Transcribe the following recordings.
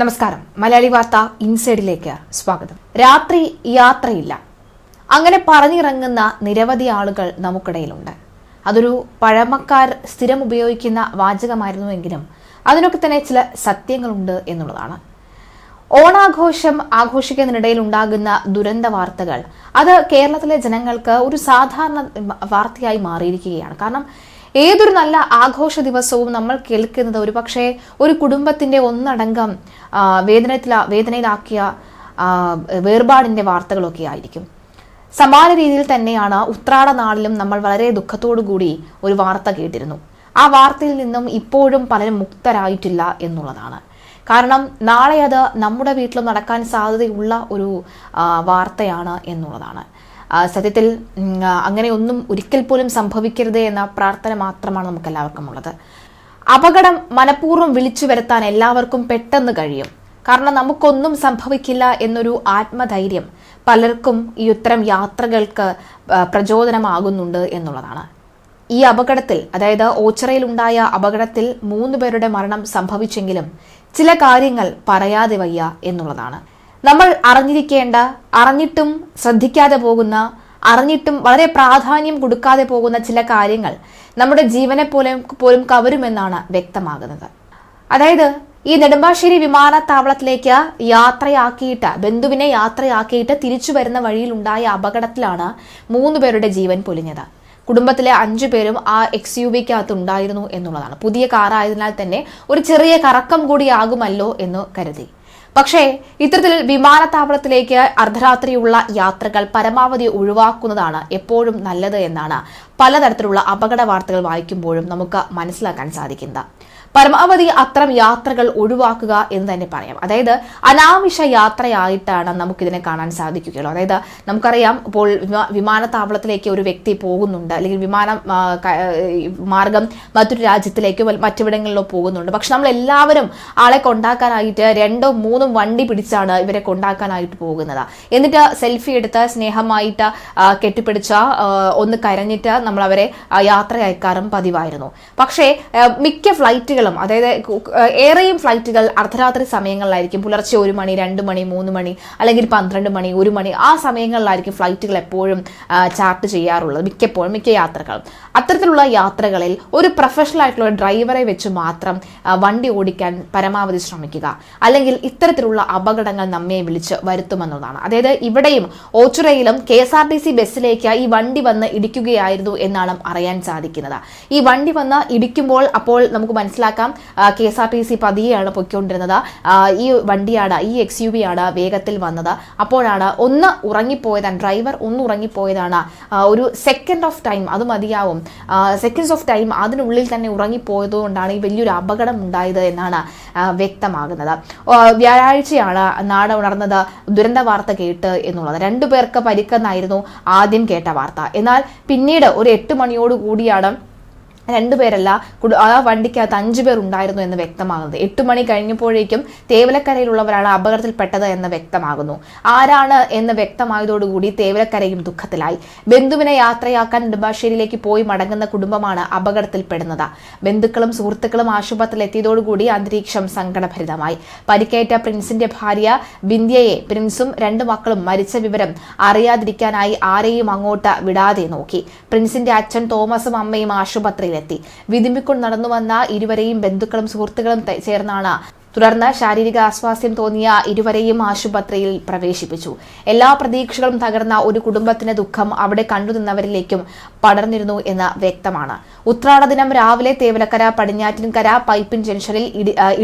നമസ്കാരം. മലയാളി വാർത്ത ഇൻസൈഡിലേക്ക് സ്വാഗതം. രാത്രി യാത്രയില്ല. അങ്ങനെ പറഞ്ഞിറങ്ങുന്ന നിരവധി ആളുകൾ നമുക്കിടയിലുണ്ട്. അതൊരു പഴമക്കാർ സ്ഥിരം ഉപയോഗിക്കുന്ന വാചകമായിരുന്നുവെങ്കിലും അതിനൊക്കെ തന്നെ ചില സത്യങ്ങളുണ്ട് എന്നുള്ളതാണ്. ഓണാഘോഷം ആഘോഷിക്കുന്നതിനിടയിൽ ഉണ്ടാകുന്ന ദുരന്ത വാർത്തകൾ അത് കേരളത്തിലെ ജനങ്ങൾക്ക് ഒരു സാധാരണ വാർത്തയായി മാറിയിരിക്കുകയാണ്. കാരണം ഏതൊരു നല്ല ആഘോഷ ദിവസവും നമ്മൾ കേൾക്കുന്നത് ഒരു പക്ഷേ ഒരു കുടുംബത്തിന്റെ ഒന്നടങ്കം വേദനത്തിൽ വേദനയിലാക്കിയ വേർപാടിന്റെ വാർത്തകളൊക്കെ ആയിരിക്കും. സമാന രീതിയിൽ തന്നെയാണ് ഉത്രാട നാളിലും നമ്മൾ വളരെ കൂടി ഒരു വാർത്ത കേട്ടിരുന്നു. ആ വാർത്തയിൽ നിന്നും ഇപ്പോഴും പലരും മുക്തരായിട്ടില്ല എന്നുള്ളതാണ്. കാരണം നാളെ അത് നമ്മുടെ വീട്ടിലും നടക്കാൻ സാധ്യതയുള്ള ഒരു വാർത്തയാണ് എന്നുള്ളതാണ്. സത്യത്തിൽ അങ്ങനെ ഒന്നും ഒരിക്കൽ പോലും സംഭവിക്കരുത് എന്ന പ്രാർത്ഥന മാത്രമാണ് നമുക്ക് എല്ലാവർക്കും ഉള്ളത്. അപകടം മനഃപൂർവം വിളിച്ചു വരുത്താൻ എല്ലാവർക്കും പെട്ടെന്ന് കഴിയും. കാരണം നമുക്കൊന്നും സംഭവിക്കില്ല എന്നൊരു ആത്മധൈര്യം പലർക്കും ഈ ഇത്തരം യാത്രകൾക്ക് പ്രചോദനമാകുന്നുണ്ട് എന്നുള്ളതാണ്. ഈ അപകടത്തിൽ അതായത് ഓച്ചിറയിലുണ്ടായ അപകടത്തിൽ മൂന്ന് പേരുടെ മരണം സംഭവിച്ചെങ്കിലും ചില കാര്യങ്ങൾ പറയാതെ വയ്യ എന്നുള്ളതാണ്. നമ്മൾ അറിഞ്ഞിരിക്കേണ്ട അറിഞ്ഞിട്ടും ശ്രദ്ധിക്കാതെ പോകുന്ന അറിഞ്ഞിട്ടും വളരെ പ്രാധാന്യം കൊടുക്കാതെ പോകുന്ന ചില കാര്യങ്ങൾ നമ്മുടെ ജീവനെ പോലെ പോലും കവരുമെന്നാണ് വ്യക്തമാകുന്നത്. അതായത് ഈ നെടുമ്പാശ്ശേരി വിമാനത്താവളത്തിലേക്ക് യാത്രയാക്കിയിട്ട് ബന്ധുവിനെ യാത്രയാക്കിയിട്ട് തിരിച്ചു വരുന്ന വഴിയിലുണ്ടായ അപകടത്തിലാണ് മൂന്ന് പേരുടെ ജീവൻ പൊലിഞ്ഞത്. കുടുംബത്തിലെ അഞ്ചു പേരും ആ എക്സ് യു വിക്കകത്ത് ഉണ്ടായിരുന്നു എന്നുള്ളതാണ്. പുതിയ കാറായതിനാൽ തന്നെ ഒരു ചെറിയ കറക്കം കൂടിയാകുമല്ലോ എന്ന് കരുതി. പക്ഷേ ഇത്തരത്തിൽ വിമാനത്താവളത്തിലേക്ക് അർദ്ധരാത്രിയുള്ള യാത്രകൾ പരമാവധി ഒഴിവാക്കുന്നതാണ് എപ്പോഴും നല്ലത് എന്നാണ് പലതരത്തിലുള്ള അപകട വാർത്തകൾ വായിക്കുമ്പോഴും നമുക്ക് മനസ്സിലാക്കാൻ സാധിക്കുന്നത്. പരമാവധി അത്തരം യാത്രകൾ ഒഴിവാക്കുക എന്ന് തന്നെ പറയാം. അതായത് അനാവശ്യ യാത്രയായിട്ടാണ് നമുക്കിതിനെ കാണാൻ സാധിക്കുകയുള്ളൂ. അതായത് നമുക്കറിയാം ഇപ്പോൾ വിമാ- വിമാനത്താവളത്തിലേക്ക് ഒരു വ്യക്തി പോകുന്നുണ്ട്. അല്ലെങ്കിൽ വിമാനം മാർഗം മറ്റൊരു രാജ്യത്തിലേക്കോ മറ്റിവിടങ്ങളിലോ പോകുന്നുണ്ട്. പക്ഷെ നമ്മൾ എല്ലാവരും ആളെ കൊണ്ടാക്കാനായിട്ട് രണ്ടോ മൂന്നും വണ്ടി പിടിച്ചാണ് ഇവരെ കൊണ്ടാക്കാനായിട്ട് പോകുന്നത്. എന്നിട്ട് സെൽഫി എടുത്ത് സ്നേഹമായിട്ട് കെട്ടിപ്പിടിച്ച ഒന്ന് കരഞ്ഞിട്ട് നമ്മൾ അവരെ യാത്ര അയക്കാറും പതിവായിരുന്നു. പക്ഷേ മിക്ക മിക്ക ഫ്ലൈറ്റുകളും അതായത് ഏറെയും ഫ്ലൈറ്റുകൾ അർദ്ധരാത്രി സമയങ്ങളിലായിരിക്കും. പുലർച്ചെ ഒരു മണി രണ്ട് മണി മൂന്ന് മണി അല്ലെങ്കിൽ പന്ത്രണ്ട് മണി ഒരു മണി ആ സമയങ്ങളിലായിരിക്കും ഫ്ലൈറ്റുകൾ എപ്പോഴും ചാർട്ട് ചെയ്യാറുള്ളത് മിക്കപ്പോഴും മിക്ക യാത്രകളും. അത്തരത്തിലുള്ള യാത്രകളിൽ ഒരു പ്രൊഫഷണൽ ആയിട്ടുള്ള ഡ്രൈവറെ വെച്ച് മാത്രം വണ്ടി ഓടിക്കാൻ പരമാവധി ശ്രമിക്കുക. അല്ലെങ്കിൽ ഇത്തരത്തിലുള്ള അപകടങ്ങൾ നമ്മെ വിളിച്ച് വരുത്തുമെന്നതാണ്. അതായത് ഇവിടെയും ഓച്ചുറയിലും K S R T C ബസ്സിലേക്ക് ഈ വണ്ടി വന്ന് ഇടിക്കുകയായിരുന്നു എന്നാണ് അറിയാൻ സാധിക്കുന്നത്. ഈ വണ്ടി വന്ന് ഇടിക്കുമ്പോൾ അപ്പോൾ നമുക്ക് മനസ്സിലാക്കാം K S R T C പതിയെയാണ് പൊയ്ക്കൊണ്ടിരുന്നത്. ഈ വണ്ടിയാണ് ഈ എക്സ് യു ആണ് വേഗത്തിൽ വന്നത്. അപ്പോഴാണ് ഒന്ന് ഉറങ്ങിപ്പോയതാണ് ഡ്രൈവർ ഒന്ന് ഉറങ്ങിപ്പോയതാണ്. ഒരു സെക്കൻഡ് ഓഫ് ടൈം അത് മതിയാവും. സെക്കൻഡ്സ് ഓഫ് ടൈം അതിനുള്ളിൽ തന്നെ ഉറങ്ങിപ്പോയതുകൊണ്ടാണ് ഈ വലിയൊരു അപകടം ഉണ്ടായത് എന്നാണ് വ്യക്തമാകുന്നത്. വ്യാഴാഴ്ചയാണ് നാട് ഉണർന്നത് ദുരന്ത വാർത്ത കേട്ട് എന്നുള്ളത്. രണ്ടു പേർക്ക് പരിക്കെന്നായിരുന്നു ആദ്യം കേട്ട വാർത്ത. എന്നാൽ പിന്നീട് ഒരു എട്ട് മണിയോട് കൂടിയാണ് രണ്ടുപേരല്ല പേരല്ല ആ വണ്ടിക്കകത്ത് അഞ്ചു പേർ ഉണ്ടായിരുന്നു എന്ന് വ്യക്തമാകുന്നത്. എട്ട് മണി കഴിഞ്ഞപ്പോഴേക്കും തേവലക്കരയിലുള്ളവരാണ് അപകടത്തിൽപ്പെട്ടത് എന്ന് വ്യക്തമാകുന്നു. ആരാണ് എന്ന് വ്യക്തമായതോടുകൂടി തേവലക്കരയും ദുഃഖത്തിലായി. ബന്ധുവിനെ യാത്രയാക്കാൻ നെടുമ്പാശ്ശേരിയിലേക്ക് പോയി മടങ്ങുന്ന കുടുംബമാണ് അപകടത്തിൽപ്പെടുന്നത്. ബന്ധുക്കളും സുഹൃത്തുക്കളും ആശുപത്രിയിൽ എത്തിയതോടുകൂടി അന്തരീക്ഷം സങ്കടഭരിതമായി. പരിക്കേറ്റ പ്രിൻസിന്റെ ഭാര്യ ബിന്ധ്യയെ പ്രിൻസും രണ്ട് മക്കളും മരിച്ച വിവരം അറിയാതിരിക്കാനായി ആരെയും അങ്ങോട്ട് വിടാതെ നോക്കി. പ്രിൻസിന്റെ അച്ഛൻ തോമസും അമ്മയും ആശുപത്രിയിലെത്തി വിതുമ്പിക്കൊണ്ട് നടന്നു വന്ന ഇരുവരെയും ബന്ധുക്കളും സുഹൃത്തുക്കളും ചേർന്നാണ്. തുടർന്ന് ശാരീരിക ആസ്വാസ്യം തോന്നിയ ഇരുവരെയും ആശുപത്രിയിൽ പ്രവേശിപ്പിച്ചു. എല്ലാ പ്രതീക്ഷകളും തകർന്ന ഒരു കുടുംബത്തിന്റെ ദുഃഖം അവിടെ കണ്ടുനിന്നവരിലേക്കും പടർന്നിരുന്നു എന്ന് വ്യക്തമാണ്. ഉത്രാട ദിനം രാവിലെ തേവലക്കര പടിഞ്ഞാറ്റിൻകര പൈപ്പിൻ ജംഗ്ഷനിൽ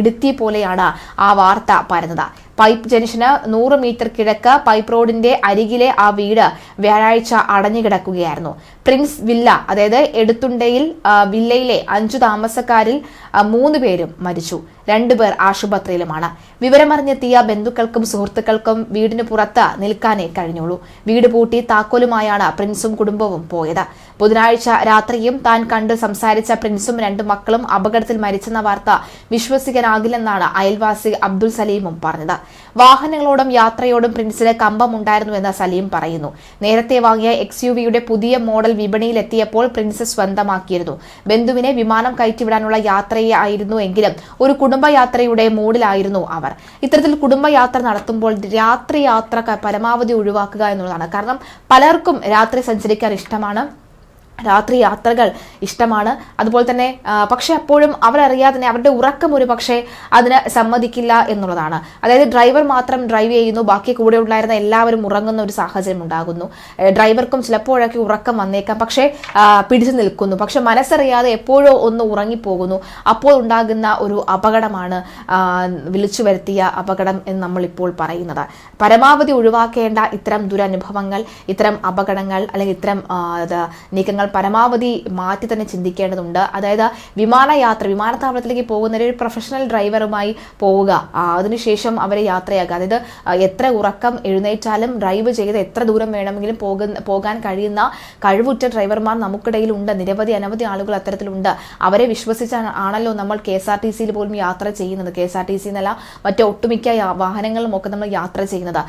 ഇടുത്തിയ പോലെയാണ് ആ വാർത്ത പരന്നത്. പൈപ്പ് ജംഗ്ഷന് നൂറ് മീറ്റർ കിഴക്ക് പൈപ്പ് റോഡിന്റെ അരികിലെ ആ വീട് വ്യാഴാഴ്ച അടഞ്ഞുകിടക്കുകയായിരുന്നു. പ്രിൻസ് വില്ല അതായത് എടുത്തുണ്ടയിൽ വില്ലയിലെ അഞ്ചു താമസക്കാരിൽ മൂന്ന് പേരും മരിച്ചു. രണ്ടുപേർ ആശുപത്രിയിലുമാണ്. വിവരമറിഞ്ഞെത്തിയ ബന്ധുക്കൾക്കും സുഹൃത്തുക്കൾക്കും വീടിന് പുറത്ത് നിൽക്കാനേ കഴിഞ്ഞുള്ളൂ. വീട് പൂട്ടി താക്കോലുമായാണ് പ്രിൻസും കുടുംബവും പോയത്. ബുധനാഴ്ച രാത്രിയും താൻ കണ്ട് സംസാരിച്ച പ്രിൻസും രണ്ട് മക്കളും അപകടത്തിൽ മരിച്ചെന്ന വാർത്ത വിശ്വസിക്കാനാകില്ലെന്നാണ് അയൽവാസി അബ്ദുൽ സലീമും പറഞ്ഞത്. വാഹനങ്ങളോടും യാത്രയോടും പ്രിൻസിന് കമ്പമുണ്ടായിരുന്നുവെന്ന് സലീം പറയുന്നു. നേരത്തെ വാങ്ങിയ എക്സ് പുതിയ മോഡൽ മുതൽ വിപണിയിലെത്തിയപ്പോൾ പ്രിൻസസ് സ്വന്തമാക്കിയിരുന്നു. ബന്ധുവിനെ വിമാനം കയറ്റിവിടാനുള്ള യാത്രയായിരുന്നു എങ്കിലും ഒരു കുടുംബയാത്രയുടെ മൂഡിലായിരുന്നു അവർ. ഇത്തരത്തിൽ കുടുംബയാത്ര നടത്തുമ്പോൾ രാത്രി യാത്ര പരമാവധി ഒഴിവാക്കുക എന്നുള്ളതാണ്. കാരണം പലർക്കും രാത്രി സഞ്ചരിക്കാൻ ഇഷ്ടമാണ്. രാത്രി യാത്രകൾ ഇഷ്ടമാണ്. അതുപോലെ തന്നെ പക്ഷേ അപ്പോഴും അവരറിയാതെ തന്നെ അവരുടെ ഉറക്കം ഒരു പക്ഷേ അതിന് സമ്മതിക്കില്ല എന്നുള്ളതാണ്. അതായത് ഡ്രൈവർ മാത്രം ഡ്രൈവ് ചെയ്യുന്നു ബാക്കി കൂടെ ഉണ്ടായിരുന്ന എല്ലാവരും ഉറങ്ങുന്ന ഒരു സാഹചര്യം ഉണ്ടാകുന്നു. ഡ്രൈവർക്കും ചിലപ്പോഴൊക്കെ ഉറക്കം വന്നേക്കാം പക്ഷേ പിടിച്ചു നിൽക്കുന്നു. പക്ഷെ മനസ്സറിയാതെ എപ്പോഴോ ഒന്ന് ഉറങ്ങിപ്പോകുന്നു. അപ്പോൾ ഉണ്ടാകുന്ന ഒരു അപകടമാണ് വിളിച്ചു വരുത്തിയ അപകടം എന്ന് നമ്മൾ ഇപ്പോൾ പറയുന്നത്. പരമാവധി ഒഴിവാക്കേണ്ട ഇത്തരം ദുരനുഭവങ്ങൾ ഇത്തരം അപകടങ്ങൾ അല്ലെങ്കിൽ ഇത്തരം നീക്കങ്ങൾ പരമാവധി മാറ്റി തന്നെ ചിന്തിക്കേണ്ടതുണ്ട്. അതായത് വിമാനയാത്ര വിമാനത്താവളത്തിലേക്ക് പോകുന്ന ഒരു പ്രൊഫഷണൽ ഡ്രൈവറുമായി പോവുക. അതിനുശേഷം അവരെ യാത്രയാക്കുക. അതായത് എത്ര ഉറക്കം എഴുന്നേറ്റാലും ഡ്രൈവ് ചെയ്ത് എത്ര ദൂരം വേണമെങ്കിലും പോകുന്ന പോകാൻ കഴിയുന്ന കഴിവുറ്റ ഡ്രൈവർമാർ നമുക്കിടയിലുണ്ട്. നിരവധി അനവധി ആളുകൾ അത്തരത്തിലുണ്ട്. അവരെ വിശ്വസിച്ചാണ് ആണല്ലോ നമ്മൾ കെ എസ് ആർ ടി സിയിൽ പോലും യാത്ര ചെയ്യുന്നത്. K S R T C എന്നല്ല മറ്റു ഒട്ടുമിക്ക വാഹനങ്ങളും ഒക്കെ നമ്മൾ യാത്ര ചെയ്യുന്നത്.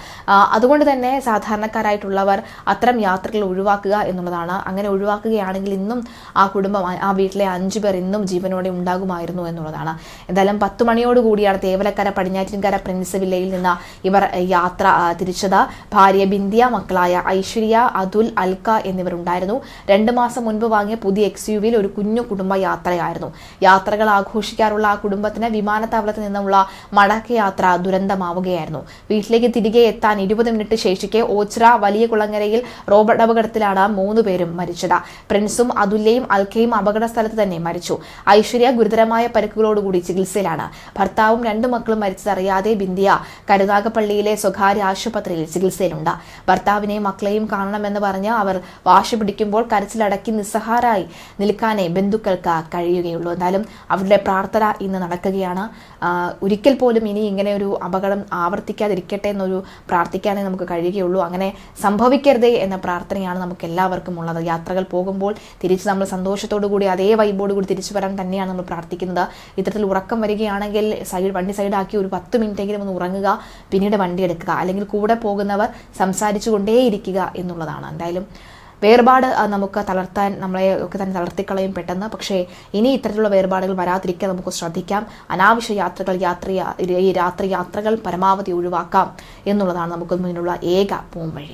അതുകൊണ്ട് തന്നെ സാധാരണക്കാരായിട്ടുള്ളവർ അത്തരം യാത്രകൾ ഒഴിവാക്കുക എന്നുള്ളതാണ്. അങ്ങനെ ഒഴിവാക്കുകയാണെങ്കിൽ ഇന്നും ആ കുടുംബം ആ- വീട്ടിലെ അഞ്ചു പേർ ഇന്നും ജീവനോടെ ഉണ്ടാകുമായിരുന്നു എന്നുള്ളതാണ്. എന്തായാലും പത്ത് മണിയോടുകൂടിയാണ് തേവലക്കര പടിഞ്ഞാറ്റിൻകര പ്രിൻസ് വില്ലയിൽ നിന്ന് ഇവർ യാത്ര തിരിച്ചത്. ഭാര്യ ബിന്ദിയ മക്കളായ ഐശ്വര്യ അതുൽ അൽക്ക എന്നിവരുണ്ടായിരുന്നു. രണ്ട് മാസം മുൻപ് വാങ്ങിയ പുതിയ എക്സ് യു വിയിൽ ഒരു കുഞ്ഞു കുടുംബ യാത്രയായിരുന്നു. യാത്രകൾ ആഘോഷിക്കാറുള്ള ആ കുടുംബത്തിന് വിമാനത്താവളത്തിൽ നിന്നുള്ള മടക്കയാത്ര ദുരന്തമാവുകയായിരുന്നു. വീട്ടിലേക്ക് തിരികെ എത്താൻ ഇരുപത് മിനിറ്റ് ശേഷിക്കെ ഓച്ചിറ വലിയ കുളങ്ങരയിൽ റോബർട്ട് അപകടത്തിലാണ് മൂന്ന് പേരും മരിച്ചത്. പ്രിൻസും അതുല്യയും അൽക്കയും അപകട സ്ഥലത്ത് തന്നെ മരിച്ചു. ഐശ്വര്യ ഗുരുതരമായ പരിക്കുകളോടുകൂടി ചികിത്സയിലാണ്. ഭർത്താവും രണ്ടു മക്കളും മരിച്ചതറിയാതെ ബിന്ദിയ കരുനാഗപ്പള്ളിയിലെ സ്വകാര്യ ആശുപത്രിയിൽ ചികിത്സയിലുണ്ട്. ഭർത്താവിനെയും മക്കളെയും കാണണമെന്ന് പറഞ്ഞ് അവർ വാശി പിടിക്കുമ്പോൾ കരച്ചിലടക്കി നിസ്സഹാരായി നിൽക്കാനേ ബന്ധുക്കൾക്ക് കഴിയുകയുള്ളൂ. എന്നാലും അവരുടെ പ്രാർത്ഥന ഇന്ന് നടക്കുകയാണ്. ഒരിക്കൽ പോലും ഇനി ഇങ്ങനെ ഒരു അപകടം ആവർത്തിക്കാതിരിക്കട്ടെ എന്നൊരു പ്രാർത്ഥിക്കാനേ നമുക്ക് കഴിയുകയുള്ളൂ. അങ്ങനെ സംഭവിക്കരുതേ എന്ന പ്രാർത്ഥനയാണ് നമുക്ക് എല്ലാവർക്കും ഉള്ളത്. യാത്രകൾ പോകുമ്പോൾ തിരിച്ച് നമ്മൾ സന്തോഷത്തോടു കൂടി അതേ വൈബോട് കൂടി തിരിച്ചു വരാൻ തന്നെയാണ് നമ്മൾ പ്രാർത്ഥിക്കുന്നത്. ഇത്തരത്തിൽ ഉറക്കം വരികയാണെങ്കിൽ സൈഡ് വണ്ടി സൈഡാക്കി ഒരു പത്ത് മിനിറ്റെങ്കിലും ഒന്ന് ഉറങ്ങുക പിന്നീട് വണ്ടി എടുക്കുക. അല്ലെങ്കിൽ കൂടെ പോകുന്നവർ സംസാരിച്ചു കൊണ്ടേയിരിക്കുക എന്നുള്ളതാണ്. എന്തായാലും വേർപാട് നമുക്ക് തളർത്താൻ നമ്മളെ ഒക്കെ തന്നെ തളർത്തിക്കളയും പെട്ടെന്ന്. പക്ഷേ ഇനി ഇത്തരത്തിലുള്ള വേർപാടുകൾ വരാതിരിക്കാൻ നമുക്ക് ശ്രദ്ധിക്കാം. അനാവശ്യ യാത്രകൾ യാത്ര ഈ രാത്രി യാത്രകൾ പരമാവധി ഒഴിവാക്കാം എന്നുള്ളതാണ് നമുക്ക് മുന്നിലുള്ള ഏക പോംവഴി.